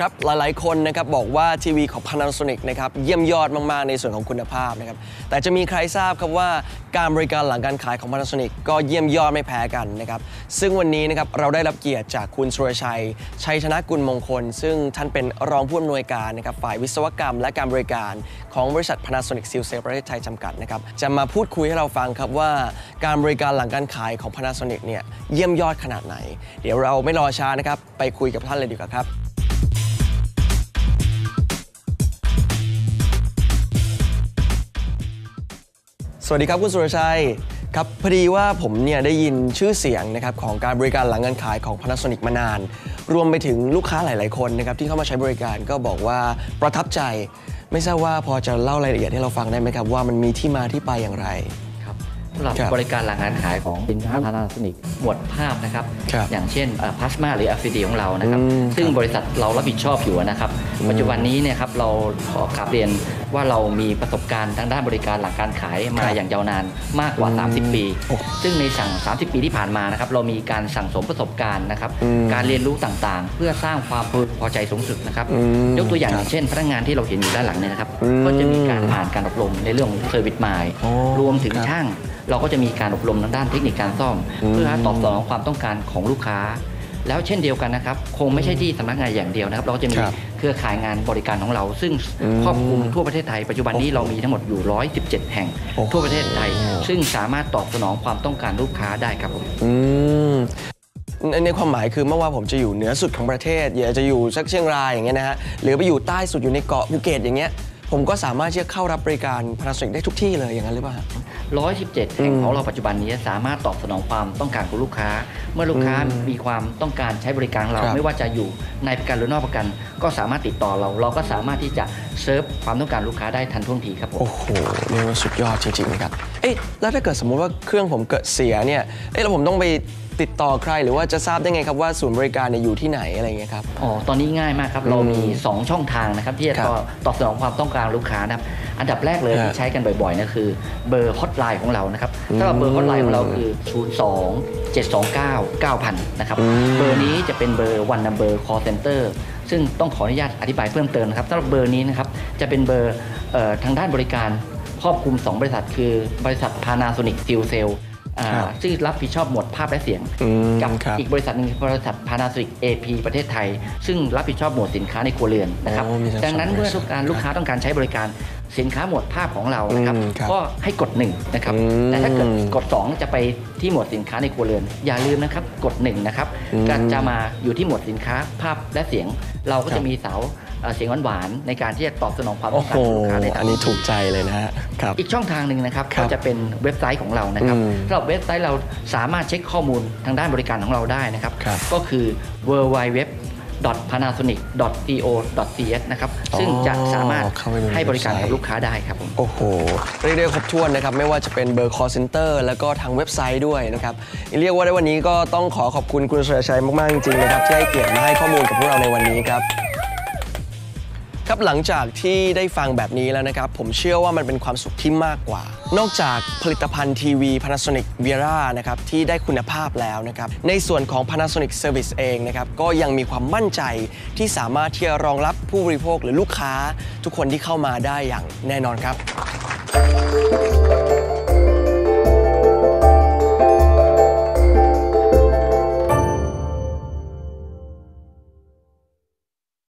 ครับหลายๆคนนะครับบอกว่าทีวีของ Panasonic นะครับเยี่ยมยอดมากๆในส่วนของคุณภาพนะครับแต่จะมีใครทราบครับว่าการบริการหลังการขายของ Panasonic ก็เยี่ยมยอดไม่แพ้กันนะครับซึ่งวันนี้นะครับเราได้รับเกียรติจากคุณสุรชัย ชัยชนะกุลมงคล ซึ่งท่านเป็นรองผู้อำนวยการนะครับฝ่ายวิศวกรรม และการบริการของบริษัท Panasonic s e a l s a l e ประเทศไทยจำกัดนะครับจะมาพูดคุยให้เราฟังครับว่า การบริการหลังการขายของ Panasonic เนี่ยเยี่ยมยอดขนาดไหน เดี๋ยวเราไม่รอช้านะครับไปคุยกับท่านเลยดีกว่าครับ วัสดีครับคุณสุรชัยครับพอดีว่าผมเนี่ยได้ยินชื่อเสียงนะครับของการบริการหลังการขายของ Panasonic มานาน รวมไปถึงลูกค้าหลาย ๆ คนนะครับที่เข้ามาใช้บริการก็บอกว่าประทับใจ ไม่ทราบว่าพอจะเล่ารายละเอียดให้เราฟังได้ไหมครับ ว่ามันมีที่มาที่ไปอย่างไรครับสำหรับครับบริการหลังการขายของสินค้าพานาโซนิกหมวดภาพนะครับ ครับอย่างเช่นพลาสมาหรือ LCD ของเรานะครับ อืมซึ่งครับบริษัทเรารับผิดชอบอยู่นะครับอืมปัจจุบันนี้เนี่ยครับเราขอกราบเรียน ว่าเรามีประสบการณ์ทางด้านบริการหลังการขายมาครับอย่างยาวนานมากกว่าอืม30 ปีโอ้ซึ่งในสั่ง 30 ปีที่ผ่านมานะครับเรามีการสั่งสมประสบการณ์นะครับอืมการเรียนรู้ต่างๆ เพื่อสร้างความพึงพอใจสูงสุดนะครับอืมยกตัวอย่างครับเช่น พนักงานที่เราเห็นอยู่ด้านหลังเนี่ยนะครับอืมก็จะมีการผ่านการอบรมในเรื่องของเซอร์วิสมายอ๋อรวมถึงครับช่างเราก็จะมีการอบรมทางด้านเทคนิคการซ่อมอืมเพื่อตอบสนองความต้องการของลูกค้า แล้วเช่นเดียวกันนะครับ คงไม่ใช่ที่สำนักงานอย่างเดียวนะครับ เราก็จะมีครับเครือข่ายงานบริการของเรา ซึ่งอืมครอบคลุมทั่วประเทศไทยปัจจุบันนี้เรามีทั้งหมดอยู่ 117 แห่งโอ้โหทั่วประเทศไทย ซึ่งสามารถตอบสนองความต้องการลูกค้าได้ครับผมอืมในในความหมายคือเมื่อว่าผมจะอยู่เหนือสุดของประเทศอยากจะอยู่สักเชียงรายอย่างเงี้ยนะฮะหรือไปอยู่ใต้สุดอยู่ในเกาะภูเก็ตอย่างเงี้ยผมก็สามารถที่จะเข้ารับบริการ Panasonic ได้ทุกที่เลยอย่างนั้นหรือเปล่าฮะ 117 แห่งของเราปัจจุบันนี้สามารถตอบสนองความต้องการของลูกค้า เมื่อลูกค้าอืมมีความต้องการใช้บริการเราครับไม่ว่าจะอยู่ในประกันหรือนอกประกัน ก็สามารถติดต่อเรา เราก็สามารถที่จะเซิร์ฟความต้องการลูกค้าได้ทันท่วงทีครับผมโอ้โหเรียกว่าสุดยอดจริงๆนะครับเอ๊ะแล้วถ้าเกิดสมมุติว่าเครื่องผมเกิดเสียเนี่ยเอ๊ะแล้วผมต้องไป ติดต่อใครหรือว่าจะทราบได้ไงครับว่าศูนย์บริการเนี่ยอยู่ที่ไหนอะไรอย่างเงี้ยครับ อ๋อ ตอนนี้ง่ายมากครับ เรามี 2 ช่องทางนะครับ ที่จะครับตอบตอบสนองความต้องการลูกค้านะครับ อันดับแรกเลยฮะที่ใช้กันบ่อยๆนะคือเบอร์ฮอตไลน์ของเรานะครับสำหรับเบอร์ฮอตไลน์ของเราคือ 02 729 9000 นะครับอืมเบอร์นี้จะเป็นเบอร์ one number call center ซึ่งต้องขออนุญาตอธิบายเพิ่มเติมนะครับสำหรับเบอร์นี้นะครับจะเป็นเบอร์เอ่อทางด้านบริการครอบคลุม 2 บริษัท คือบริษัท Panasonic Steel Cell อ่าครับซึ่ งรับผิดชอบหมวดภาพและเสียงอืมกับครับอีกบริษัทหนึงคือบริษัท Panasonic AP ประเทศไทย ซึ่งรับผิดชอบหมวดสินค้าในครัวเรือนนะครับโอ้มีทั้งดังนั้นสองบริเมื่อษัทลูกการลูกค้าต้องการใช้บริการสินค้าหมวดภาพของเรานะครับอืมครับก็ให้กด1นะครับอืมแต่ถ้าเกิดกด 2 จะไปที่หมวดสินค้าในครัวเรือน อย่าลืมนะครับกด1นะครับอืมก็จะมาอยู่ที่หมวดสินค้าภาพและเสียง เราก็ครัจะบมีเสา เอ่อเสียงหวานๆในการที่จะตอบสนองความต้โอ้องโหการของลูกค้าได้ทัอันนี้ถูกใจเลยนะฮะครับอีกช่องทางหนึ่งนะครับครัก็บจะเป็นเว็บไซต์ของเรานะครับอืมสำหรับเว็บไซต์เราสามารถเช็คข้อมูลทางด้านบริการของเราได้นะครับครับก็คือ w w w panasonic.co.th นะครับอ๋อซึ่งจะสามารถเข้าไปดูในให้บริการเว็บไซต์กับลูกค้าได้ครับผมโอ้โห เรียกได้ครบถ้วนนะครับ ไม่ว่าจะเป็นเบอร์ call center แล้วก็ทางเว็บไซต์ด้วยนะครับ เรียกว่าในวันนี้ก็ต้องขอขอบคุณคุณสุรชัยมาก ๆ จริง ๆ นะครับ ที่ให้เกียรติมาให้ข้อมูลกับพวกเราในวันนี้ครับ ครับหลังจากที่ได้ฟังแบบนี้แล้วนะครับ ผมเชื่อว่ามันเป็นความสุขที่มากกว่า นอกจากผลิตภัณฑ์ทีวี Panasonic Viera นะครับที่ได้คุณภาพแล้วนะครับ ในส่วนของ Panasonic Service เองนะครับก็ยังมีความมั่นใจที่สามารถที่จะรองรับผู้บริโภคหรือลูกค้า ทุกคนที่เข้ามาได้อย่างแน่นอนครับ